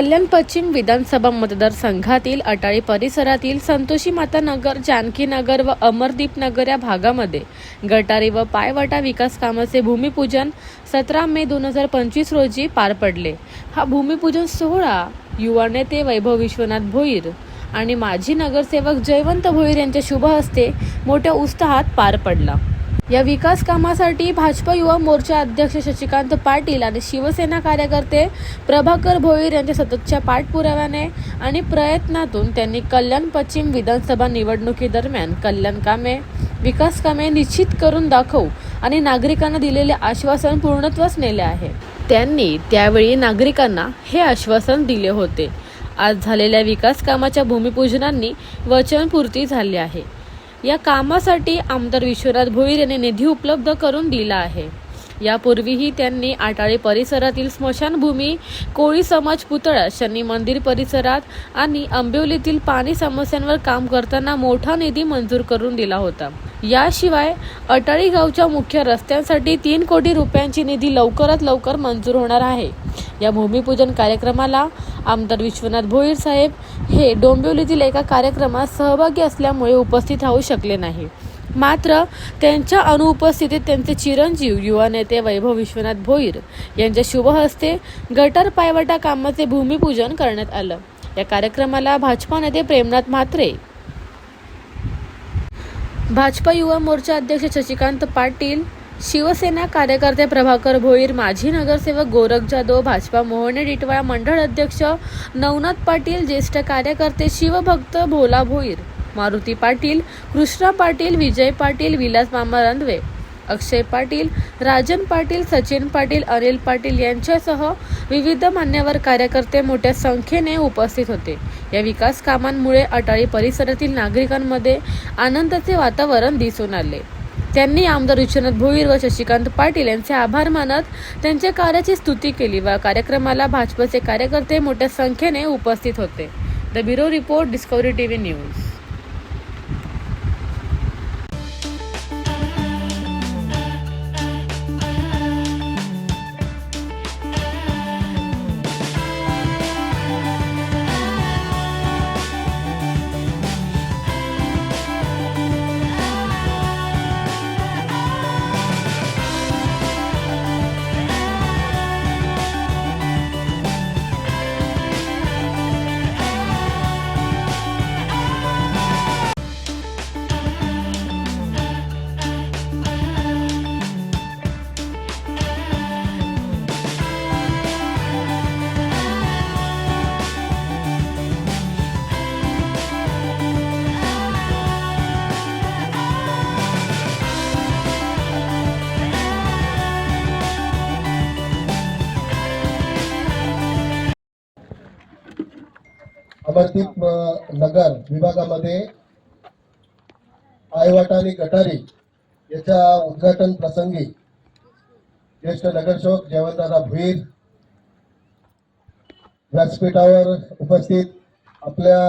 कल्याण पश्चिम विधानसभा मतदारसंघातील अटाळी परिसरातील संतोषी माता नगर जानकी नगर व अमरदीप नगर या भागामध्ये गटारी व पायवाटा विकास कामाचे भूमिपूजन सतरा मे दोन हजार पंचवीस रोजी पार पडले. हा भूमिपूजन सोहळा युवा नेते वैभव विश्वनाथ भोईर आणि माजी नगरसेवक जयवंत भोईर यांच्या शुभ हस्ते मोठ्या उत्साहात पार पडला. या विकास कामासाठी भाजपा युवा मोर्चा अध्यक्ष शशिकांत पाटील आणि शिवसेना कार्यकर्ते प्रभाकर भोईर यांच्या सततच्या पाठपुराव्याने आणि प्रयत्नातून त्यांनी कल्याण पश्चिम विधानसभा निवडणुकीदरम्यान कल्याण कामे विकास कामे निश्चित करून दाखवू आणि नागरिकांना दिलेले आश्वासन पूर्णत्वास नेले आहे. त्यांनी त्यावेळी नागरिकांना हे आश्वासन दिले होते. आज झालेल्या विकास कामाच्या भूमिपूजनांनी वचनपूर्ती झाली आहे. या कामासाठी आमदार विश्वनाथ भोईर यांनी निधी उपलब्ध करून दिला आहे. यापूर्वीही त्यांनी आटाळे परिसरातील स्मशानभूमी कोळी समाज पुतळा शनी मंदिर परिसरात आणि आंबिवलीतील पाणी समस्यांवर काम करताना मोठा निधी मंजूर करून दिला होता. याशिवाय अटाळी गावच्या मुख्य रस्त्यांसाठी तीन कोटी रुपयांची निधी लवकरात लवकर मंजूर होणार आहे. या भूमिपूजन कार्यक्रमाला आमदार विश्वनाथ भोईर साहेब हे डोंबिवलीतील एका कार्यक्रमात सहभागी असल्यामुळे उपस्थित राहू शकले नाही. मात्र त्यांच्या अनुपस्थितीत त्यांचे चिरंजीव युवा नेते वैभव विश्वनाथ भोईर यांच्या शुभहस्ते गटर पायवाटा कामाचे भूमिपूजन करण्यात आलं. या कार्यक्रमाला भाजपा नेते प्रेमनाथ म्हात्रे भाजपा युवा मोर्चा अध्यक्ष शशिकांत पाटील शिवसेना कार्यकर्ते प्रभाकर भोईर माजी नगरसेवक गोरख जाधव भाजपा मोहने डिटवाळा मंडळ अध्यक्ष नवनाथ पाटील ज्येष्ठ कार्यकर्ते शिवभक्त भोला भोईर मारुती पाटील कृष्णा पाटील विजय पाटील विलास मामा रंधवे अक्षय पाटील राजन पाटील सचिन पाटील अनिल पाटील यांच्यासह विविध मान्यवर कार्यकर्ते मोठ्या संख्येने उपस्थित होते. या विकास कामांमुळे अटाळी परिसरातील नागरिकांमध्ये आनंदाचे वातावरण दिसून आले. त्यांनी आमदार विश्वनाथ भोईर व शशिकांत पाटील यांचे आभार मानत त्यांच्या कार्याची स्तुती केली व कार्यक्रमाला भाजपचे कार्यकर्ते मोठ्या संख्येने उपस्थित होते. The bureau report Discovery TV news. Amardeep Nagar विभागामध्ये आयवाटा आणि गटारी याच्या उद्घाटन प्रसंगी ज्येष्ठ नगरसेवक जयवंतदादा भुईर व्यासपीठावर उपस्थित आपल्या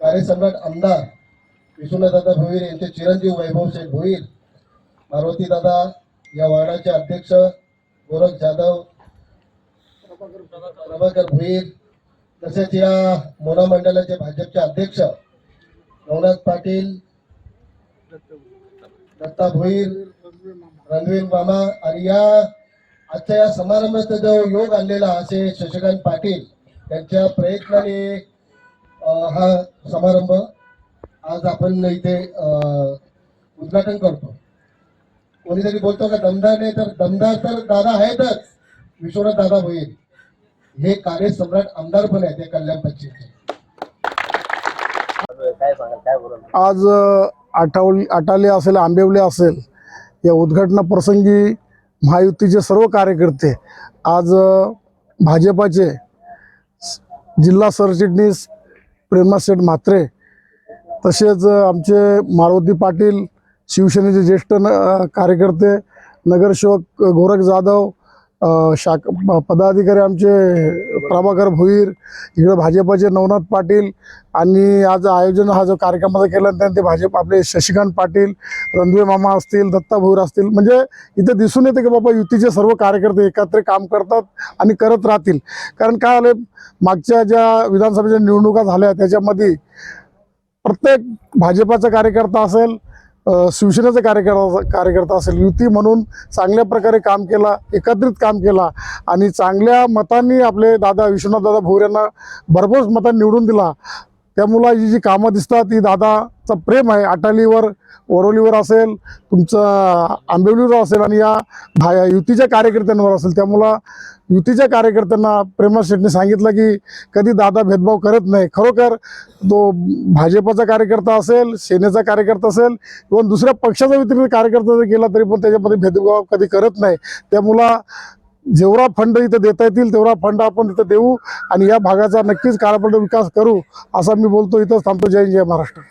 कार्यसम्राट आमदार विश्वनाथदादा भुईर यांचे चिरंजीव वैभव शेख भुईर पार्वतीदादा दादा या वार्डाचे अध्यक्ष गोरख जाधव प्रभाकर भुईर तसेच या मोना मंडळाचे भाजपचे अध्यक्ष नवनाथ पाटील दत्ता भोईर रणवीर मामा आणि या आजच्या या समारंभाचा जो योग आणलेला असे शशिकांत पाटील यांच्या प्रयत्नाने हा समारंभ आज आपण इथे उद्घाटन करतो. कोणीतरी बोलतो का दमदार नाही तर दमदार तर दादा आहेतच विश्वनाथ दादा भोईर. हे कार्यसम्राट आमदार पण आहेत या कल्याण पश्चिमचे आज आठावली आटाले असेल आंबेवले असेल या उद्घाटनाप्रसंगी महायुतीचे सर्व कार्यकर्ते आज भाजपाचे जिल्हा सरचिटणीस प्रेमासेठ म्हात्रे तसेच आमचे मारुती पाटील शिवसेनेचे ज्येष्ठ न कार्यकर्ते नगरसेवक गोरख जाधव शाख पदाधिकारी आमचे प्रभाकर भोईर इकडे भाजपाचे नवनाथ पाटील आणि आज आयोजन हा जो कार्यक्रमाचा केला त्यांनी ते भाजप आपले शशिकांत पाटील रणवे मामा असतील दत्ता भोईर असतील म्हणजे इथं दिसून येते की बाबा युतीचे सर्व कार्यकर्ते एकत्र काम करतात आणि करत राहतील. कारण काय आलं मागच्या ज्या विधानसभेच्या निवडणुका झाल्या त्याच्यामध्ये प्रत्येक भाजपाचा कार्यकर्ता असेल शिवसेनेचा कार्यकर्ता कार्यकर्ता असेल युती म्हणून चांगल्या प्रकारे काम केला एकत्रित काम केला आणि चांगल्या मतांनी आपले दादा विश्वनाथ दादा भोर यांना भरघोस मतांनी निवडून दिला. त्या मुलाची जी कामं दिसतात ती दादाचं प्रेम आहे. अटालीवर वरोलीवर असेल तुमचं आंबेवलीवर असेल आणि या भाया युतीच्या कार्यकर्त्यांवर असेल. त्यामुळं युतीच्या कार्यकर्त्यांना प्रेमा शेटने सांगितलं की कधी दादा भेदभाव करत नाही. खरोखर तो भाजपचा कार्यकर्ता असेल सेनेचा कार्यकर्ता असेल किंवा दुसऱ्या पक्षाचा व्यतिरिक्त कार्यकर्ता जर केला तरी पण त्याच्यामध्ये भेदभाव कधी करत नाही. त्यामुळं जेवढा फंड इथं देता येतील तेवढा फंड आपण इथं देऊ आणि या भागाचा नक्कीच काळापड विकास करू असा मी बोलतो. इथंच थांबतो. जय जय महाराष्ट्र.